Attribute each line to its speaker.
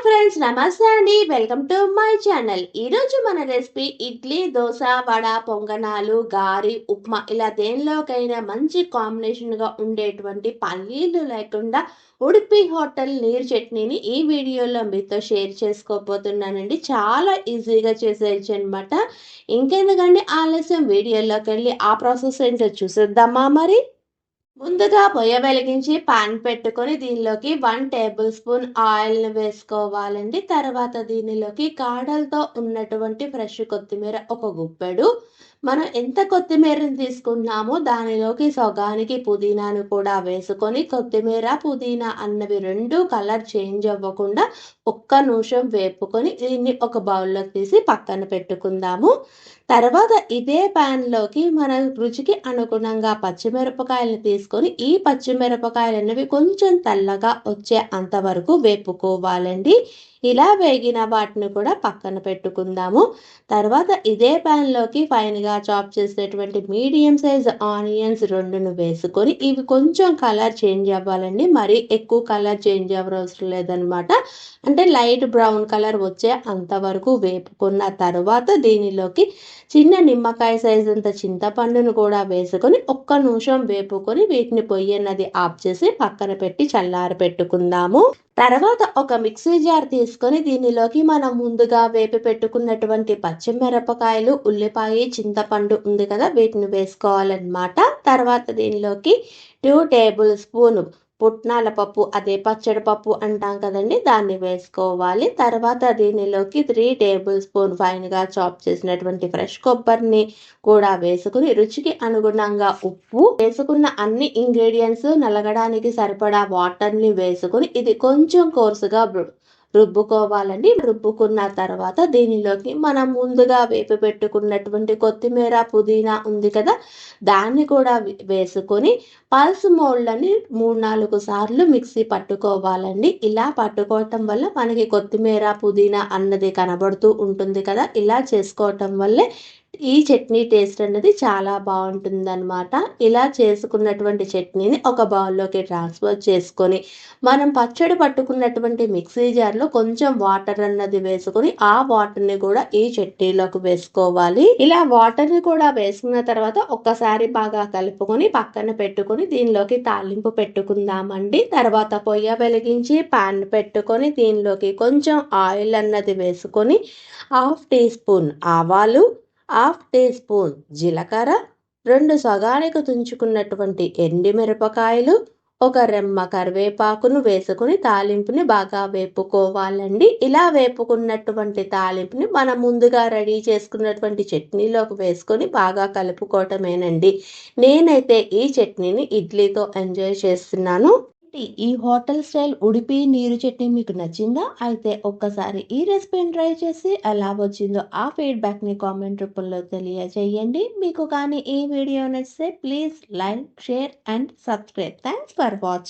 Speaker 1: Hi friends నమస్తే అండి. Welcome to my channel ఈరోజు మన రెసిపీ ఇడ్లీ దోశ వడ పొంగనాలు గారి ఉప్మా ఇలా దేనిలోకైనా మంచి కాంబినేషన్గా ఉండేటువంటి పల్లీలు లేకుండా ఉడిపి హోటల్ నీరు చట్నీని ఈ వీడియోలో మీతో షేర్ చేసుకోబోతున్నానండి. చాలా ఈజీగా చేసేయచ్చు అనమాట ఇంకెందుకండి ఆలస్యం? వీడియోలోకి వెళ్ళి ఆ ప్రాసెస్ ఏంటో చూసేద్దామా మరి? ముందుగా పొయ్య వెలిగించి పాన్ పెట్టుకొని దీనిలోకి వన్ టేబుల్ స్పూన్ ఆయిల్ని వేసుకోవాలండి. తర్వాత దీనిలోకి కాడలతో ఉన్నటువంటి ఫ్రెష్ కొత్తిమీర ఒక గుప్పెడు మనం ఎంత కొత్తిమీరని తీసుకున్నామో దానిలోకి సగానికి పుదీనాను కూడా వేసుకొని కొత్తిమీర పుదీనా అన్నవి రెండు కలర్ చేంజ్ అవ్వకుండా ఒక్క నిమిషం వేపుకొని దీన్ని ఒక బౌల్లోకి తీసి పక్కన పెట్టుకుందాము. తర్వాత ఇదే ప్యాన్లోకి మన రుచికి అనుగుణంగా పచ్చిమిరపకాయలను తీసుకొని ఈ పచ్చిమిరపకాయలు అనేవి కొంచెం తెల్లగా వచ్చే అంతవరకు వేపుకోవాలండి. ఇలా వేగిన వాటిని కూడా పక్కన పెట్టుకుందాము. తర్వాత ఇదే ప్యాన్లోకి ఫైన్గా చాప్ చేసినటువంటి మీడియం సైజ్ ఆనియన్స్ రెండును వేసుకొని ఇవి కొంచెం కలర్ చేంజ్ అవ్వాలండి. మరీ ఎక్కువ కలర్ చేంజ్ అవ్వవసరం లేదనమాట. అంటే లైట్ బ్రౌన్ కలర్ వచ్చే అంతవరకు వేపుకున్న తర్వాత దీనిలోకి చిన్న నిమ్మకాయ సైజ్ అంత చింతపండును కూడా వేసుకొని ఒక్క నిమిషం వేపుకొని వీటిని పొయ్యి అన్నది ఆఫ్ చేసి పక్కన పెట్టి చల్లారి పెట్టుకుందాము తర్వాత ఒక మిక్సీ జార్ తీసుకొని దీనిలోకి మనం ముందుగా వేపి పెట్టుకున్నటువంటి పచ్చిమిరపకాయలు ఉల్లిపాయ చింతపండు ఉంది కదా వీటిని వేసుకోవాలన్నమాట. తర్వాత దీనిలోకి టూ టేబుల్ స్పూన్ పుట్నాల పప్పు అదే పచ్చడి పప్పు అంటాం కదండి దాన్ని వేసుకోవాలి. తర్వాత దీనిలోకి త్రీ టేబుల్ స్పూన్ ఫైన్గా చాప్ చేసినటువంటి ఫ్రెష్ కొబ్బరిని కూడా వేసుకుని రుచికి అనుగుణంగా ఉప్పు వేసుకున్న అన్ని ఇంగ్రీడియంట్స్ నలగడానికి సరిపడా వాటర్ని వేసుకుని ఇది కొంచెం కోర్సుగా రుబ్బుకోవాలండి. రుబ్బుకున్న తర్వాత దీనిలోకి మనం ముందుగా వేపి పెట్టుకున్నటువంటి కొత్తిమీర పుదీనా ఉంది కదా దాన్ని కూడా వేసుకొని పల్స్ మోళ్ళని మూడు నాలుగు సార్లు మిక్సీ పట్టుకోవాలండి. ఇలా పట్టుకోవటం వల్ల మనకి కొత్తిమీర పుదీనా అన్నది కనబడుతూ ఉంటుంది కదా ఇలా చేసుకోవటం వల్లే ఈ చట్నీ టేస్ట్ అనేది చాలా బాగుంటుందన్నమాట. ఇలా చేసుకున్నటువంటి చట్నీని ఒక బౌల్లోకి ట్రాన్స్ఫర్ చేసుకొని మనం పచ్చడి పట్టుకున్నటువంటి మిక్సీ జార్లో కొంచెం వాటర్ అన్నది వేసుకొని ఆ వాటర్ని కూడా ఈ చట్నీలోకి వేసుకోవాలి. ఇలా వాటర్ని కూడా వేసుకున్న తర్వాత ఒక్కసారి బాగా కలుపుకొని పక్కన పెట్టుకొని దీనిలోకి తాలింపు పెట్టుకుందామండి. తర్వాత పొయ్య వెలిగించి పాన్ పెట్టుకొని దీనిలోకి కొంచెం ఆయిల్ అన్నది వేసుకొని హాఫ్ టీ స్పూన్ ఆవాలు హాఫ్ టీ స్పూన్ జీలకర్ర రెండు సగానికి తుంచుకున్నటువంటి ఎండిమిరపకాయలు ఒక రెమ్మ కరివేపాకును వేసుకుని తాలింపుని బాగా వేపుకోవాలండి. ఇలా వేపుకున్నటువంటి తాలింపుని మనం ముందుగా రెడీ చేసుకున్నటువంటి చట్నీలోకి వేసుకొని బాగా కలుపుకోవటమేనండి. నేనైతే ఈ చట్నీని ఇడ్లీతో ఎంజాయ్ చేస్తున్నాను. ఈ హోటల్ స్టైల్ ఉడిపి నీరు చట్నీ మీకు నచ్చిందా? అయితే ఒక్కసారి ఈ రెసిపీని ట్రై చేసి ఎలా వచ్చిందో ఆ ఫీడ్బ్యాక్ని కామెంట్ రూపంలో తెలియజేయండి. మీకు కానీ ఈ వీడియో నచ్చితే please like share and subscribe. Thanks for watching.